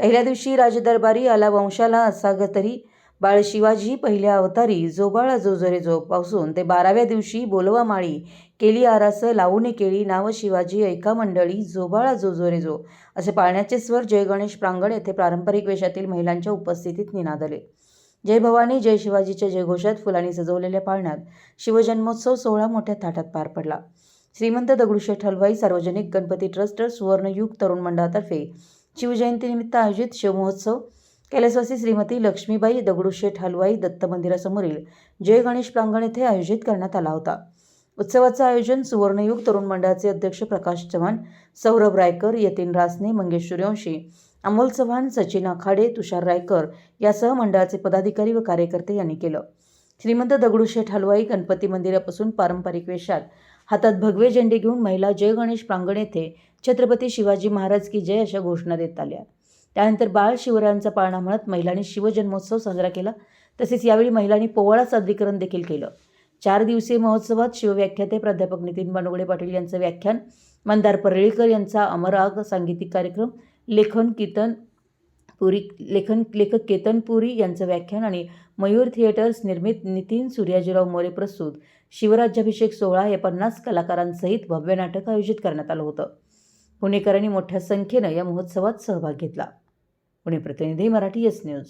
पहिल्या दिवशी राजदरबारी आला वंशाला असा तरी. बाळ शिवाजी पहिल्या अवतारी जोबाळा जोजरे जो पासून ते बाराव्या दिवशी बोलवा माळी केली आरास लावून केळी नाव शिवाजी ऐका मंडळी जोबाळा जोजोरे जो असे पाळण्याचे स्वर जय गणेश प्रांगण येथे पारंपरिक वेशातील महिलांच्या उपस्थितीत निनादले. जय भवानी जय शिवाजीच्या जयघोषात फुलांनी सजवलेल्या पाळण्यात शिवजन्मोत्सव सोहळा मोठ्या थाटात पार पडला. श्रीमंत दगडूशेठ हलवाई सार्वजनिक गणपती ट्रस्ट सुवर्णयुग तरुण मंडळातर्फे शिवजयंतीनिमित्त आयोजित शिवमहोत्सव कैलासवासी श्रीमती लक्ष्मीबाई दगडूशेठ हलवाई दत्त मंदिरासमोरील जय गणेश प्रांगण येथे आयोजित करण्यात आला होता. उत्सवाचं आयोजन सुवर्णयुग तरुण मंडळाचे अध्यक्ष प्रकाश चव्हाण सौरभ रायकर यतीन रासने मंगेश सूर्यवंशी अमोल चव्हाण सचिन आखाडे तुषार रायकर यासह मंडळाचे पदाधिकारी व कार्यकर्ते यांनी केलं. श्रीमंत दगडूशेठ हलवाई गणपती मंदिरापासून पारंपरिक वेशात हातात भगवे झेंडे घेऊन महिला जय गणेश प्रांगण येथे छत्रपती शिवाजी महाराज की जय अशा घोषणा देत आल्या. त्यानंतर बाळ शिवरायांचा पाळणा म्हणत महिलांनी शिवजन्मोत्सव साजरा केला. तसेच यावेळी महिलांनी पोवाडा सादरीकरण देखील केलं. चार दिवसीय महोत्सवात शिवव्याख्याते प्राध्यापक नितीन बानुगडे पाटील यांचं व्याख्यान मंदार परळीकर यांचा अमराग सांगीतिक कार्यक्रम लेखन कीर्तन पुरी लेखन लेखक केतन पुरी यांचं व्याख्यान आणि मयूर थिएटर्स निर्मित नितीन सूर्याजीराव मोरे प्रस्तुत. शिवराज्याभिषेक सोहळा हे पन्नास कलाकारांसहित भव्य नाटक आयोजित करण्यात आलं होतं. पुणेकरांनी मोठ्या संख्येनं या महोत्सवात सहभाग घेतला. पुणे प्रतिनिधी मराठी एस न्यूज.